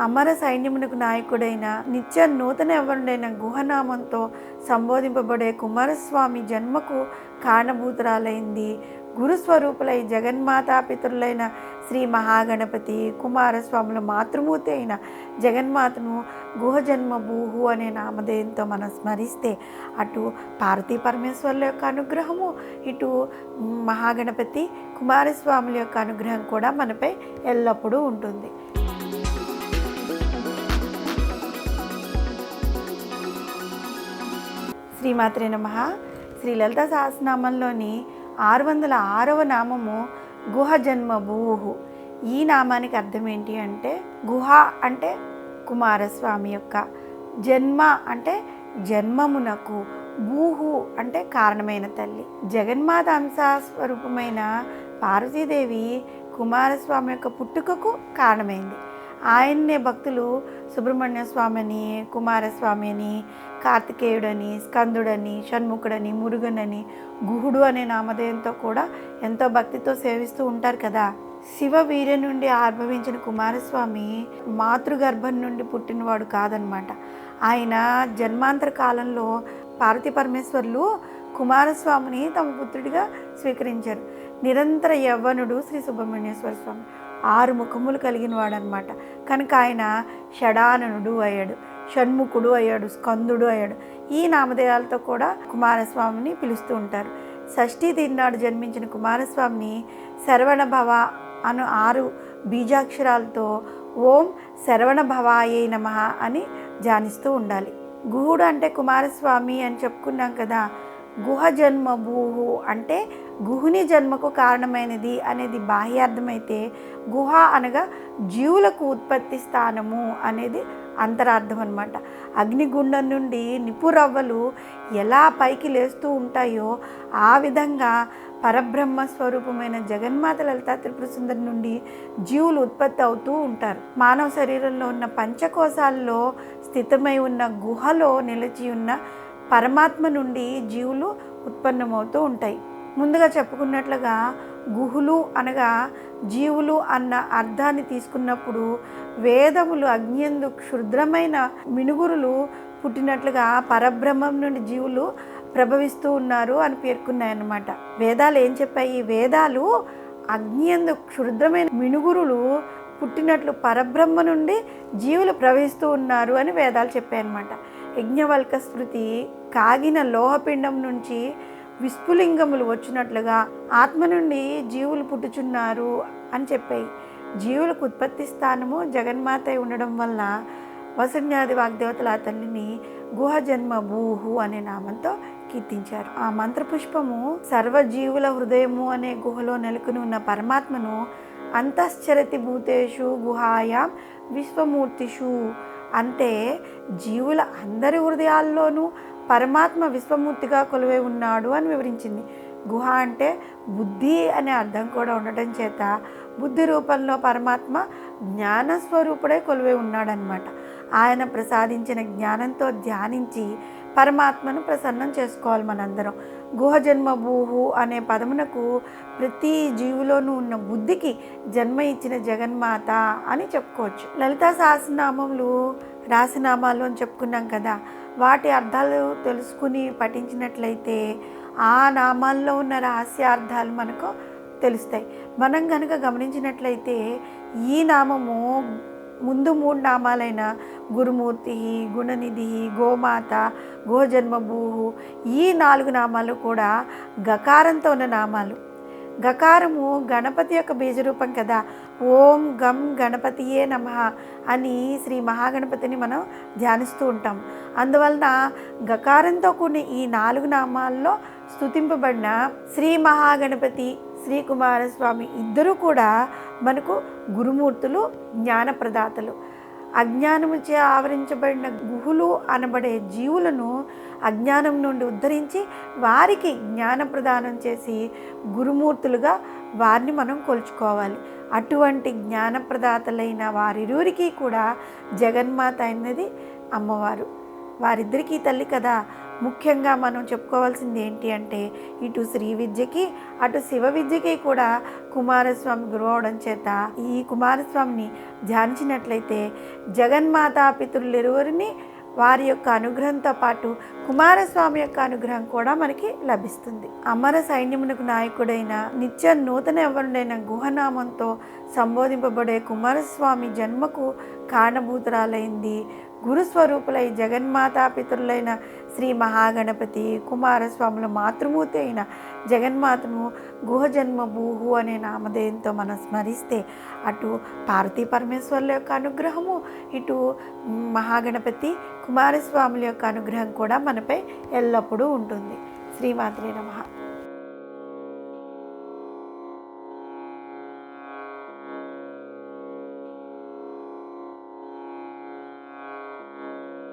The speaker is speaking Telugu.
అమర సైన్యమునకు నాయకుడైన నిత్య నూతన ఎవరుడైన గుహనామంతో సంబోధింపబడే కుమారస్వామి జన్మకు కారణభూతురాలైంది. గురుస్వరూపులై జగన్మాతాపితరులైన శ్రీ మహాగణపతి కుమారస్వాముల మాతృమూర్తి అయిన జగన్మాతను గుహజన్మ భూహు అనే నామధేయంతో మనం స్మరిస్తే అటు పార్వతీ పరమేశ్వర్ల యొక్క అనుగ్రహము ఇటు మహాగణపతి కుమారస్వాముల యొక్క అనుగ్రహం కూడా మనపై ఎల్లప్పుడూ ఉంటుంది. శ్రీమాత్రే నమ. శ్రీ లలిత సహస్రనామంలోని ఆరు వందల ఆరవ నామము గుహ జన్మ భూహు ఈ నామానికి అర్థం ఏంటి అంటే గుహ అంటే కుమారస్వామి యొక్క జన్మ అంటే జన్మమునకు భూహు అంటే కారణమైన తల్లి. జగన్మాత అంశస్వరూపమైన పార్వతీదేవి కుమారస్వామి యొక్క పుట్టుకకు కారణమైంది. ఆయన్నే భక్తులు సుబ్రహ్మణ్య స్వామిని కుమారస్వామి అని కార్తికేయుడని స్కందుడని షణ్ముఖుడని మురుగనని గుహుడు అనే నామధేయంతో కూడా ఎంతో భక్తితో సేవిస్తూ ఉంటారు కదా. శివ వీర్య నుండి ఆర్భవించిన కుమారస్వామి మాతృగర్భం నుండి పుట్టినవాడు కాదనమాట. ఆయన జన్మాంతర కాలంలో పార్వతీ పరమేశ్వర్లు కుమారస్వామిని తమ పుత్రుడిగా స్వీకరించారు. నిరంతర యవ్వనుడు శ్రీ సుబ్రహ్మణ్యేశ్వర స్వామి. ఆరు ముఖములు కలిగిన వాడనమాట కనుక ఆయన షడాననుడు అయ్యాడు. షణ్ముఖుడు అయ్యాడు స్కందుడు అయ్యాడు. ఈ నామధేయాలతో కూడా కుమారస్వామిని పిలుస్తూ ఉంటారు. షష్ఠీ తిన్నాడు జన్మించిన కుమారస్వామిని శరవణ భవ అను ఆరు బీజాక్షరాలతో ఓం శరవణ భవాయే నమ అని ధ్యానిస్తూ ఉండాలి. గుహుడు అంటే కుమారస్వామి అని చెప్పుకున్నాం కదా. గుహ జన్మ భూహు అంటే గుహుని జన్మకు కారణమైనది అనేది బాహ్యార్థమైతే గుహ అనగా జీవులకు ఉత్పత్తి స్థానము అనేది అంతరార్థం అనమాట అగ్నిగుండం నుండి నిపురవ్వలు ఎలా పైకి లేస్తూ ఉంటాయో ఆ విధంగా పరబ్రహ్మ స్వరూపమైన జగన్మాత లలిత త్రిపుర సుందరి నుండి జీవులు ఉత్పత్తి అవుతూ ఉంటారు. మానవ శరీరంలో ఉన్న పంచకోశాల్లో స్థితమై ఉన్న గుహలో నిలిచి ఉన్న పరమాత్మ నుండి జీవులు ఉత్పన్నమవుతూ ఉంటాయి. ముందుగా చెప్పుకున్నట్లుగా గుహులు అనగా జీవులు అన్న అర్థాన్ని తీసుకున్నప్పుడు వేదములు అగ్నియందు క్షుద్రమైన మినుగురులు పుట్టినట్లుగా పరబ్రహ్మం నుండి జీవులు ప్రభవిస్తూ ఉన్నారు అని పేర్కొన్నాయన్నమాట. వేదాలు ఏం చెప్పాయి? వేదాలు అగ్నియందు క్షుద్రమైన మినుగురులు పుట్టినట్లు పరబ్రహ్మ నుండి జీవులు ప్రవహిస్తూ ఉన్నారు అని వేదాలు చెప్పాయన్నమాట. యజ్ఞవల్క స్మృతి కాగిన లోహపిండం నుంచి విస్ఫులింగములు వచ్చినట్లుగా ఆత్మ నుండి జీవులు పుట్టుచున్నారు అని చెప్పాయి. జీవులకు ఉత్పత్తి స్థానము జగన్మాత ఉండడం వల్ల వసన్యాది వాగ్దేవతల ఆ తల్లిని గుహ జన్మ భూహు అనే నామంతో కీర్తించారు. ఆ మంత్రపుష్పము సర్వజీవుల హృదయము అనే గుహలో నెలకొని ఉన్న పరమాత్మను అంతశ్చరతి భూతేషు గుహాయాం విశ్వమూర్తిషు అంటే జీవుల అందరి హృదయాల్లోనూ పరమాత్మ విశ్వమూర్తిగా కొలువై ఉన్నాడు అని వివరించింది. గుహ అంటే బుద్ధి అనే అర్థం కూడా ఉండటం చేత బుద్ధి రూపంలో పరమాత్మ జ్ఞానస్వరూపుడై కొలువై ఉన్నాడనమాట ఆయన ప్రసాదించిన జ్ఞానంతో ధ్యానించి పరమాత్మను ప్రసన్నం చేసుకోవాలి మనందరం. గుహ జన్మ భూహు అనే పదమునకు ప్రతి జీవులోనూ ఉన్న బుద్ధికి జన్మ ఇచ్చిన జగన్మాత అని చెప్పుకోవచ్చు. లలితా సహస్రనామములు రాసినామాలు అని చెప్పుకున్నాం కదా వాటి అర్థాలు తెలుసుకుని పఠించినట్లయితే ఆ నామాల్లో ఉన్న రహస్యార్థాలు మనకు తెలుస్తాయి. మనం కనుక గమనించినట్లయితే ఈ నామము ముందు మూడు నామాలైన గురుమూర్తి గుణనిధి గోమాత గోజన్మభూ ఈ నాలుగు నామాలు కూడా గకారంతో ఉన్న నామాలు. గకారము గణపతి యొక్క బీజరూపం కదా. ఓం గం గణపతియే నమ అని శ్రీ మహాగణపతిని మనం ధ్యానిస్తూ ఉంటాం. అందువలన గకారంతో కూడిన ఈ నాలుగు నామాల్లో స్తుతింపబడిన శ్రీ మహాగణపతి శ్రీ కుమారస్వామి ఇద్దరూ కూడా మనకు గురుమూర్తులు జ్ఞానప్రదాతలు. అజ్ఞానముచే ఆవరించబడిన గుహులు అనబడే జీవులను అజ్ఞానం నుండి ఉద్ధరించి వారికి జ్ఞాన ప్రదానం చేసి గురుమూర్తులుగా వారిని మనం కొలుచుకోవాలి. అటువంటి జ్ఞానప్రదాతలైన వారిరువురికి కూడా జగన్మాత అయినది అమ్మవారు. వారిద్దరికీ తల్లి కదా. ముఖ్యంగా మనం చెప్పుకోవాల్సింది ఏంటి అంటే ఇటు శ్రీ విద్యకి అటు శివ విద్యకి కూడా కుమారస్వామి గురువు అవడం చేత ఈ కుమారస్వామిని ధ్యానించినట్లయితే జగన్మాతా పితృలిరువురిని వారి యొక్క అనుగ్రహంతో పాటు కుమారస్వామి యొక్క అనుగ్రహం కూడా మనకి లభిస్తుంది. అమర సైన్యమునకు నాయకుడైన నిత్య నూతన ఎవరుడైన గుహనామంతో సంబోధింపబడే కుమారస్వామి జన్మకు కారణభూతురాలైంది గురుస్వరూపులై జగన్మాతా పితరులైన శ్రీ మహాగణపతి కుమారస్వాముల మాతృమూర్తి అయిన జగన్మాతను గుహజన్మ భూహు అనే నామధేయంతో మనం స్మరిస్తే అటు పార్వతీ పరమేశ్వర్ల యొక్క అనుగ్రహము ఇటు మహాగణపతి కుమారస్వాముల యొక్క అనుగ్రహం కూడా మనపై ఎల్లప్పుడూ ఉంటుంది. శ్రీమాత్రే నమః.